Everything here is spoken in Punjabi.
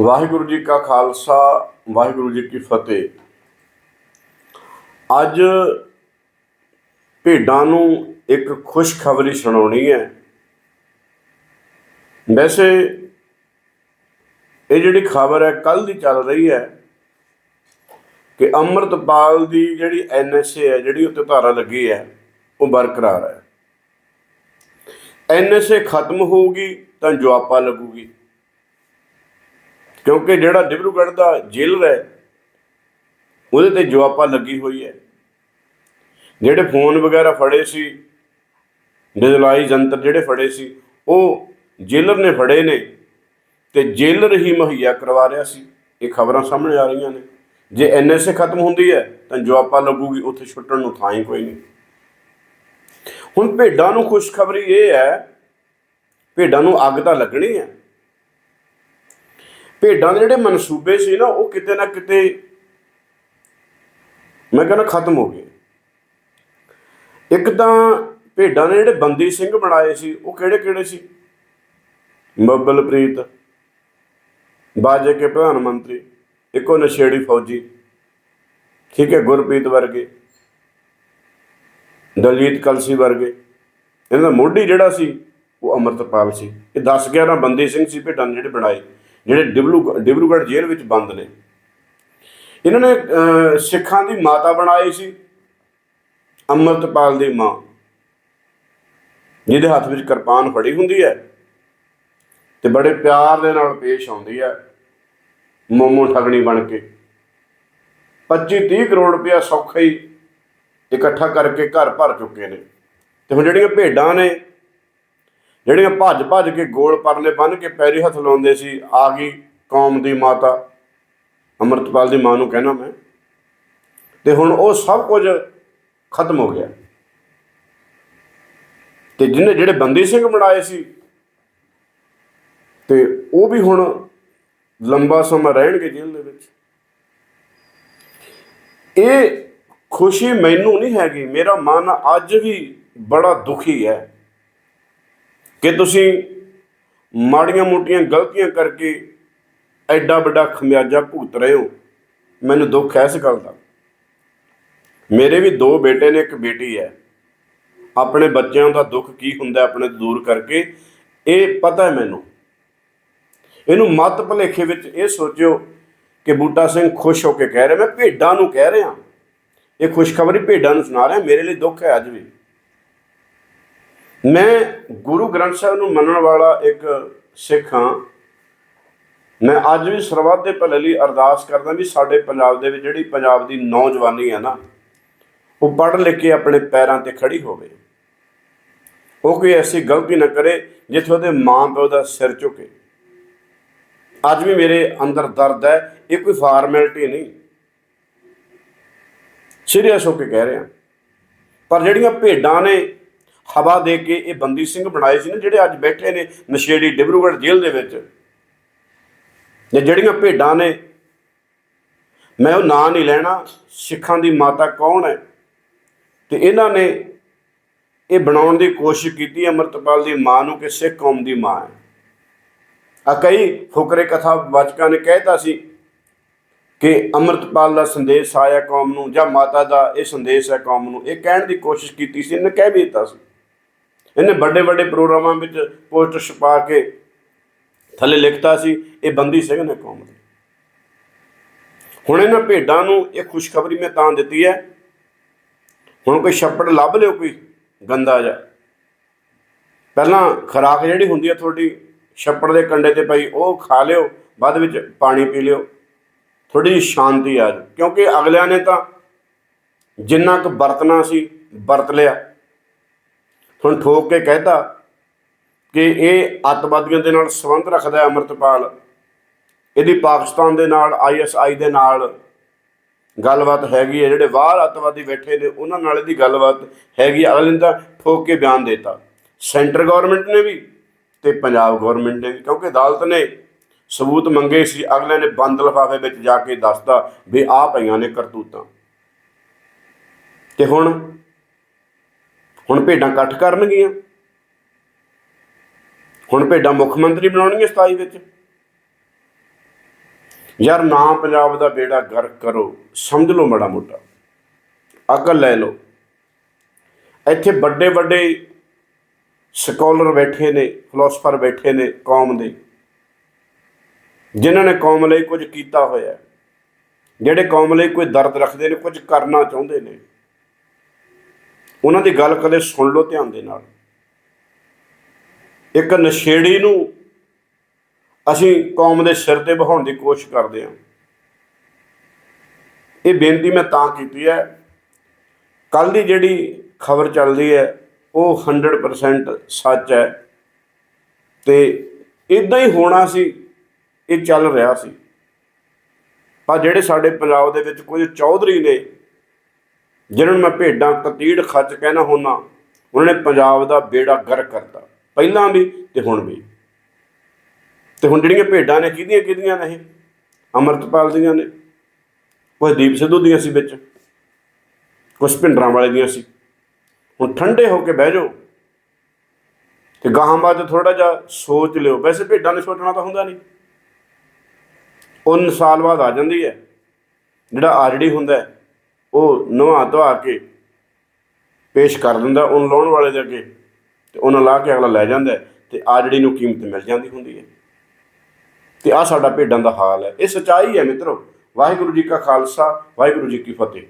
ਵਾਹਿਗੁਰੂ ਜੀ ਕਾ ਖਾਲਸਾ, ਵਾਹਿਗੁਰੂ ਜੀ ਕੀ ਫਤਿਹ। ਅੱਜ ਭੇਡਾਂ ਨੂੰ ਇੱਕ ਖੁਸ਼ਖਬਰੀ ਸੁਣਾਉਣੀ ਹੈ। ਵੈਸੇ ਇਹ ਜਿਹੜੀ ਖਬਰ ਹੈ ਕੱਲ ਦੀ ਚੱਲ ਰਹੀ ਹੈ ਕਿ ਅੰਮ੍ਰਿਤਪਾਲ ਦੀ ਜਿਹੜੀ ਐਨਐਸਏ ਹੈ, ਜਿਹੜੀ ਉੱਤੇ ਧਾਰਾ ਲੱਗੀ ਹੈ, ਉਹ ਬਰਕਰਾਰ ਹੈ। ਐਨਐਸਏ ਖਤਮ ਹੋਊਗੀ ਤਾਂ ਜਵਾਪਾ ਲੱਗੂਗੀ। ਕਿਉਂਕਿ ਜਿਹੜਾ ਡਿਬਰੂਗੜ੍ਹ ਦਾ ਜੇਲਰ ਹੈ, ਉਹਦੇ ਤੇ ਜਵਾਪਾ ਲੱਗੀ ਹੋਈ ਹੈ। ਜਿਹੜੇ ਫੋਨ ਵਗੈਰਾ ਫੜੇ ਸੀ ਡਿਜਲਾਈ ਜੰਤਰ ਜਿਹੜੇ ਫੜੇ ਸੀ, ਉਹ ਜੇਲਰ ਨੇ ਫੜੇ ਨੇ ਤੇ ਜੇਲਰ ਹੀ ਮੁਹੱਈਆ ਕਰਵਾ ਰਿਹਾ ਸੀ। ਇਹ ਖਬਰਾਂ ਸਾਹਮਣੇ ਆ ਰਹੀਆਂ ਨੇ। ਜੇ ਐਨਐਸਏ ਖਤਮ ਹੁੰਦੀ ਹੈ, ਤਾਂ ਜਵਾਪਾ ਲੱਗੂਗੀ, ਉੱਥੇ ਛੁੱਟਣ ਨੂੰ ਥਾਂ ਹੀ ਕੋਈ ਨਹੀਂ। ਹੁਣ ਭੇਡਾਂ ਨੂੰ ਖੁਸ਼ਖਬਰੀ ਇਹ ਹੈ, ਭੇਡਾਂ ਨੂੰ ਅੱਗ ਤਾਂ ਲੱਗਣੀ ਹੈ। ਭੇਡਾਂ ਦੇ ਜਿਹੜੇ ਮਨਸੂਬੇ ਸੀ ਨਾ, ਉਹ ਕਿਤੇ ਨਾ ਕਿਤੇ ਮੈਂ ਕਹਿੰਦਾ ਖਤਮ ਹੋ ਗਏ। ਇੱਕ ਤਾਂ ਭੇਡਾਂ ਨੇ ਜਿਹੜੇ ਬੰਦੀ ਸਿੰਘ ਬਣਾਏ ਸੀ, ਉਹ ਕਿਹੜੇ ਕਿਹੜੇ ਸੀ? ਮੱਬਲਪ੍ਰੀਤ, ਬਾਜੇ ਕੇ ਪ੍ਰਧਾਨ ਮੰਤਰੀ, ਇੱਕੋ ਨਸ਼ੇੜੀ ਫੌਜੀ, ਠੀਕ ਹੈ, ਗੁਰਪ੍ਰੀਤ ਵਰਗੇ, ਦਲਜੀਤ ਕਲਸੀ ਵਰਗੇ। ਇਹਨਾਂ ਦਾ ਮੋਢੀ ਜਿਹੜਾ ਸੀ, ਉਹ ਅਮਰਤਪਾਲ ਸੀ। ਇਹ 10 11 ਬੰਦੀ ਸਿੰਘ ਸੀ, ਭੇਡਾਂ ਨੇ ਜਿਹੜੇ ਬਣਾਏ। ਜਿਹੜੇ ਡਿਬਲੂ ਡਿਬਰੂਗੜ੍ਹ ਜੇਲ੍ਹ ਵਿੱਚ ਬੰਦ ਨੇ। ਇਹਨਾਂ ਨੇ ਸਿੱਖਾਂ ਦੀ ਮਾਤਾ ਬਣਾਈ ਸੀ, ਅੰਮ੍ਰਿਤਪਾਲ ਦੀ ਮਾਂ। ਜਿਹਦੇ ਹੱਥ ਵਿੱਚ ਕਿਰਪਾਨ ਫੜੀ ਹੁੰਦੀ ਹੈ ਤੇ ਬੜੇ ਪਿਆਰ ਦੇ ਨਾਲ ਪੇਸ਼ ਆਉਂਦੀ ਹੈ, ਮੋਮੋ ਠਗਣੀ ਬਣ ਕੇ। 25 30 ਕਰੋੜ ਰੁਪਇਆ ਸੌਖਾ ਹੀ ਇਕੱਠਾ ਕਰਕੇ ਘਰ ਭਰ ਚੁੱਕੇ ਨੇ। ਤੇ ਹੁਣ ਜਿਹੜੀਆਂ ਭੇਡਾਂ ਨੇ ਜਿਹੜੀਆਂ ਭੱਜ ਭੱਜ ਕੇ ਗੋਲ ਪਰਲੇ ਬੰਨ ਕੇ ਪੈਰੀ ਹੱਥ ਲਾਉਂਦੇ ਸੀ, ਆ ਗਈ ਕੌਮ ਦੀ ਮਾਤਾ। ਅੰਮ੍ਰਿਤਪਾਲ ਦੀ ਮਾਂ ਨੂੰ ਕਹਿਣਾ ਮੈਂ। ਤੇ ਹੁਣ ਉਹ ਸਭ ਕੁਝ ਖਤਮ ਹੋ ਗਿਆ। ਤੇ ਜਿਹਨੇ ਜਿਹੜੇ ਬੰਦੀ ਸਿੰਘ ਬਣਾਏ ਸੀ, ਤੇ ਉਹ ਵੀ ਹੁਣ ਲੰਬਾ ਸਮਾਂ ਰਹਿਣਗੇ ਜੇਲ੍ਹ ਦੇ ਵਿੱਚ। ਇਹ ਖੁਸ਼ੀ ਮੈਨੂੰ ਨਹੀਂ ਹੈਗੀ, ਮੇਰਾ ਮਨ ਅੱਜ ਵੀ ਬੜਾ ਦੁਖੀ ਹੈ। ਕਿ ਤੁਸੀਂ ਮਾੜੀਆਂ ਮੋਟੀਆਂ ਗਲਤੀਆਂ ਕਰਕੇ ਐਡਾ ਵੱਡਾ ਖਮਿਆਜਾ ਭੁਗਤ ਰਹੇ ਹੋ? ਮੈਨੂੰ ਦੁੱਖ ਹੈ ਇਸ ਗੱਲ ਦਾ। ਮੇਰੇ ਵੀ ਦੋ ਬੇਟੇ ਨੇ, ਇੱਕ ਬੇਟੀ ਹੈ। ਆਪਣੇ ਬੱਚਿਆਂ ਦਾ ਦੁੱਖ ਕੀ ਹੁੰਦਾ, ਆਪਣੇ ਦੂਰ ਕਰਕੇ? ਇਹ ਪਤਾ ਹੈ ਮੈਨੂੰ। ਇਹਨੂੰ ਮਤ ਭਲੇਖੇ ਵਿੱਚ ਇਹ ਸੋਚਿਓ ਕਿ ਬੂਟਾ ਸਿੰਘ ਖੁਸ਼ ਹੋ ਕੇ ਕਹਿ ਰਿਹਾ, ਮੈਂ ਭੇਡਾਂ ਨੂੰ ਕਹਿ ਰਿਹਾ। ਇਹ ਖੁਸ਼ਖਬਰੀ ਭੇਡਾਂ ਨੂੰ ਸੁਣਾ ਰਿਹਾ, ਮੇਰੇ ਲਈ ਦੁੱਖ ਹੈ ਅੱਜ ਵੀ। ਮੈਂ ਗੁਰੂ ਗ੍ਰੰਥ ਸਾਹਿਬ ਨੂੰ ਮੰਨਣ ਵਾਲਾ ਇੱਕ ਸਿੱਖ ਹਾਂ। ਮੈਂ ਅੱਜ ਵੀ ਸਰਬੱਤ ਦੇ ਭਲੇ ਲਈ ਅਰਦਾਸ ਕਰਦਾ ਵੀ ਸਾਡੇ ਪੰਜਾਬ ਦੇ ਵਿੱਚ ਜਿਹੜੀ ਪੰਜਾਬ ਦੀ ਨੌਜਵਾਨੀ ਹੈ ਨਾ, ਉਹ ਪੜ੍ਹ ਲਿਖ ਕੇ ਆਪਣੇ ਪੈਰਾਂ ਤੇ ਖੜੀ ਹੋਵੇ। ਉਹ ਕੋਈ ਐਸੀ ਗਲਤੀ ਨਾ ਕਰੇ ਜਿੱਥੇ ਉਹਦੇ ਮਾਂ ਪਿਓ ਦਾ ਸਿਰ ਝੁਕੇ। ਅੱਜ ਵੀ ਮੇਰੇ ਅੰਦਰ ਦਰਦ ਹੈ, ਇਹ ਕੋਈ ਫਾਰਮੈਲਿਟੀ ਨਹੀਂ। ਸੀਰੀਅਸ ਹੋ ਕੇ ਕਹਿ ਰਿਹਾ। ਪਰ ਜਿਹੜੀਆਂ ਭੇਡਾਂ ਨੇ ਹਵਾ ਦੇ ਕੇ ਇਹ ਬੰਦੀ ਸਿੰਘ ਬਣਾਏ ਸੀ ਨਾ, ਜਿਹੜੇ ਅੱਜ ਬੈਠੇ ਨੇ ਨਸ਼ੇੜੀ ਡਿਬਰੂਗੜ੍ਹ ਜੇਲ੍ਹ ਦੇ ਵਿੱਚ। ਜੇ ਜਿਹੜੀਆਂ ਭੇਡਾਂ ਨੇ, ਮੈਂ ਉਹ ਨਾਂ ਨਹੀਂ ਲੈਣਾ, ਸਿੱਖਾਂ ਦੀ ਮਾਤਾ ਕੌਣ ਹੈ? ਤੇ ਇਹਨਾਂ ਨੇ ਇਹ ਬਣਾਉਣ ਦੀ ਕੋਸ਼ਿਸ਼ ਕੀਤੀ, ਅਮਰਤਪਾਲ ਦੀ ਮਾਂ ਨੂੰ ਕਿ ਸਿੱਖ ਕੌਮ ਦੀ ਮਾਂ ਹੈ। ਆ ਕਈ ਫੁਕਰੇ ਕਥਾ ਵਾਚਕਾਂ ਨੇ ਕਹਿਤਾ ਸੀ ਕਿ ਅਮਰਤਪਾਲ ਦਾ ਸੰਦੇਸ਼ ਆਇਆ ਕੌਮ ਨੂੰ ਜਾਂ ਮਾਤਾ ਦਾ ਇਹ ਸੰਦੇਸ਼ ਹੈ ਕੌਮ ਨੂੰ। ਇਹ ਕਹਿਣ ਦੀ ਕੋਸ਼ਿਸ਼ ਕੀਤੀ ਸੀ, ਇਹਨੇ ਕਹਿ ਵੀ ਦਿੱਤਾ ਸੀ। ਇਹਨੇ ਵੱਡੇ ਵੱਡੇ ਪ੍ਰੋਗਰਾਮਾਂ ਵਿੱਚ ਪੋਸਟਰ ਛਪਾ ਕੇ ਥੱਲੇ ਲਿਖਤਾ ਸੀ, ਇਹ ਬੰਦੀ ਸਿੰਘ ਨੇ ਕੌਮ ਦੇ। ਹੁਣ ਇਹਨਾਂ ਭੇਡਾਂ ਨੂੰ ਇਹ ਖੁਸ਼ਖਬਰੀ ਮੈਂ ਤਾਂ ਦਿੱਤੀ ਹੈ, ਹੁਣ ਕੋਈ ਛੱਪੜ ਲੱਭ ਲਿਓ ਕੋਈ ਗੰਦਾ ਜਾ ਪਹਿਲਾਂ ਖਰਾਕ ਜਿਹੜੀ ਹੁੰਦੀ ਹੈ ਤੁਹਾਡੀ, ਛੱਪੜ ਦੇ ਕੰਡੇ ਤੇ ਪਈ, ਉਹ ਖਾ ਲਿਓ, ਬਾਅਦ ਵਿੱਚ ਪਾਣੀ ਪੀ ਲਿਓ। ਥੋੜੀ ਜਿਹੀ ਸ਼ਾਂਤੀ ਆ ਜਾਓ ਕਿਉਂਕਿ ਅਗਲਿਆਂ ਨੇ ਤਾਂ ਜਿੰਨਾ ਕੁ ਵਰਤਣਾ ਸੀ, ਵਰਤ ਲਿਆ। ਹੁਣ ਠੋਕ ਕੇ ਕਹਿਤਾ ਕਿ ਇਹ ਅੱਤਵਾਦੀਆਂ ਦੇ ਨਾਲ ਸੰਬੰਧ ਰੱਖਦਾ ਹੈ ਅਮਰਤਪਾਲ। ਇਹਦੀ ਪਾਕਿਸਤਾਨ ਦੇ ਨਾਲ ਆਈਐਸਆਈ ਦੇ ਨਾਲ ਗੱਲਬਾਤ ਹੈਗੀ ਹੈ। ਜਿਹੜੇ ਬਾਹਰ ਅੱਤਵਾਦੀ ਬੈਠੇ ਨੇ, ਉਹਨਾਂ ਨਾਲ ਇਹਦੀ ਗੱਲਬਾਤ ਹੈਗੀ ਅਗਲੇ ਨੇ ਤਾਂ ਠੋਕ ਕੇ ਬਿਆਨ ਦੇਤਾ। ਸੈਂਟਰ ਗਵਰਨਮੈਂਟ ਨੇ ਵੀ ਤੇ ਪੰਜਾਬ ਗਵਰਨਮੈਂਟ ਨੇ ਵੀ। ਕਿਉਂਕਿ ਅਦਾਲਤ ਨੇ ਸਬੂਤ ਮੰਗੇ ਸੀ, ਅਗਲੇ ਨੇ ਬੰਦ ਲਿਫਾਫੇ ਵਿੱਚ ਜਾ ਕੇ ਦੱਸਤਾ ਵੀ ਆਹ ਪਈਆਂ ਨੇ ਕਰਤੂਤਾਂ। ਤੇ ਹੁਣ ਹੁਣ ਭੇਡਾਂ ਇਕੱਠ ਕਰਨਗੀਆਂ। ਹੁਣ ਭੇਡਾਂ ਮੁੱਖ ਮੰਤਰੀ ਬਣਾਉਣਗੀਆਂ 27 ਵਿੱਚ। ਯਾਰ ਨਾ ਪੰਜਾਬ ਦਾ ਬੇੜਾ ਗਰਕ ਕਰੋ, ਸਮਝ ਲਓ ਮਾੜਾ ਮੋਟਾ। ਅਕਲ ਲੈ ਲਓ। ਇੱਥੇ ਵੱਡੇ ਵੱਡੇ ਸਕਾਲਰ ਬੈਠੇ ਨੇ ਫਿਲਾਸਫਰ ਬੈਠੇ ਨੇ ਕੌਮ ਦੇ। ਜਿਨ੍ਹਾਂ ਨੇ ਕੌਮ ਲਈ ਕੁਝ ਕੀਤਾ ਹੋਇਆ ਜਿਹੜੇ ਕੌਮ ਲਈ ਕੋਈ ਦਰਦ ਰੱਖਦੇ ਨੇ, ਕੁਝ ਕਰਨਾ ਚਾਹੁੰਦੇ ਨੇ। ਉਹਨਾਂ ਦੀ ਗੱਲ ਕਦੇ ਸੁਣ ਲਓ ਧਿਆਨ ਦੇ ਨਾਲ। ਇੱਕ ਨਸ਼ੇੜੀ ਨੂੰ ਅਸੀਂ ਕੌਮ ਦੇ ਸਿਰ ਤੇ ਬਹਾਉਣ ਦੀ ਕੋਸ਼ਿਸ਼ ਕਰਦੇ ਹਾਂ। ਇਹ ਬੇਨਤੀ ਮੈਂ ਤਾਂ ਕੀਤੀ ਹੈ। ਕੱਲ ਦੀ ਜਿਹੜੀ ਖਬਰ ਚੱਲਦੀ ਹੈ, ਉਹ 100% ਸੱਚ ਹੈ। ਤੇ ਇਦਾਂ ਹੀ ਹੋਣਾ ਸੀ, ਇਹ ਚੱਲ ਰਿਹਾ ਸੀ। ਪਰ ਜਿਹੜੇ ਸਾਡੇ ਪੰਜਾਬ ਦੇ ਵਿੱਚ ਕੁਝ ਚੌਧਰੀ ਨੇ ਜਿਹਨਾਂ ਨੂੰ ਮੈਂ ਭੇਡਾਂ ਕਤੀੜ ਖੱਚ ਕਹਿਣਾ ਹੁੰਨਾ ਉਹਨਾਂ ਨੇ ਪੰਜਾਬ ਦਾ ਬੇੜਾ ਗਰ ਕਰਤਾ। ਪਹਿਲਾਂ ਵੀ ਤੇ ਹੁਣ ਵੀ। ਤੇ ਹੁਣ ਜਿਹੜੀਆਂ ਭੇਡਾਂ ਨੇ ਕਿਹਦੀਆਂ ਕਿਹਦੀਆਂ ਨੇ ਇਹ? ਅਮਰਤਪਾਲ ਦੀਆਂ ਨੇ। ਕੁਝ ਦੀਪ ਸਿੱਧੂ ਦੀਆਂ ਸੀ ਵਿੱਚ। ਕੁਝ ਭਿੰਡਰਾਂ ਵਾਲੇ ਦੀਆਂ ਸੀ। ਹੁਣ ਠੰਡੇ ਹੋ ਕੇ ਬਹਿ ਜਾਓ। ਤੇ ਗਾਹਾਂ ਬਾਅਦ ਥੋੜਾ ਜਿਹਾ ਸੋਚ ਲਿਓ। ਵੈਸੇ ਭੇਡਾਂ ਨੇ ਸੋਚਣਾ ਤਾਂ ਹੁੰਦਾ ਨਹੀਂ। ਉਨ ਸਾਲ ਬਾਅਦ ਆ ਜਾਂਦੀ ਹੈ। ਜਿਹੜਾ ਆਜੜੀ ਹੁੰਦਾ ਹੈ, ਉਹ ਨਵਾ ਧਵਾ ਕੇ ਪੇਸ਼ ਕਰ ਦਿੰਦਾ ਉਹਨੂੰ ਲਾਉਣ ਵਾਲੇ ਦੇ ਅੱਗੇ ਤੇ ਉਹਨਾਂ ਲਾ ਕੇ ਅਗਲਾ ਲੈ ਜਾਂਦਾ ਹੈ ਆ ਜਿਹੜੀ ਨੂੰ ਕੀਮਤ ਮਿਲ ਜਾਂਦੀ ਹੁੰਦੀ ਹੈ। ਤੇ ਆ ਸਾਡਾ ਭੇਡਾਂ ਦਾ ਹਾਲ ਹੈ। ਇਹ ਸਚਾਈ ਹੈ ਮਿੱਤਰੋ। ਵਾਹਿਗੁਰੂ ਜੀ ਕਾ ਖਾਲਸਾ, ਵਾਹਿਗੁਰੂ ਜੀ ਕੀ ਫਤਿਹ।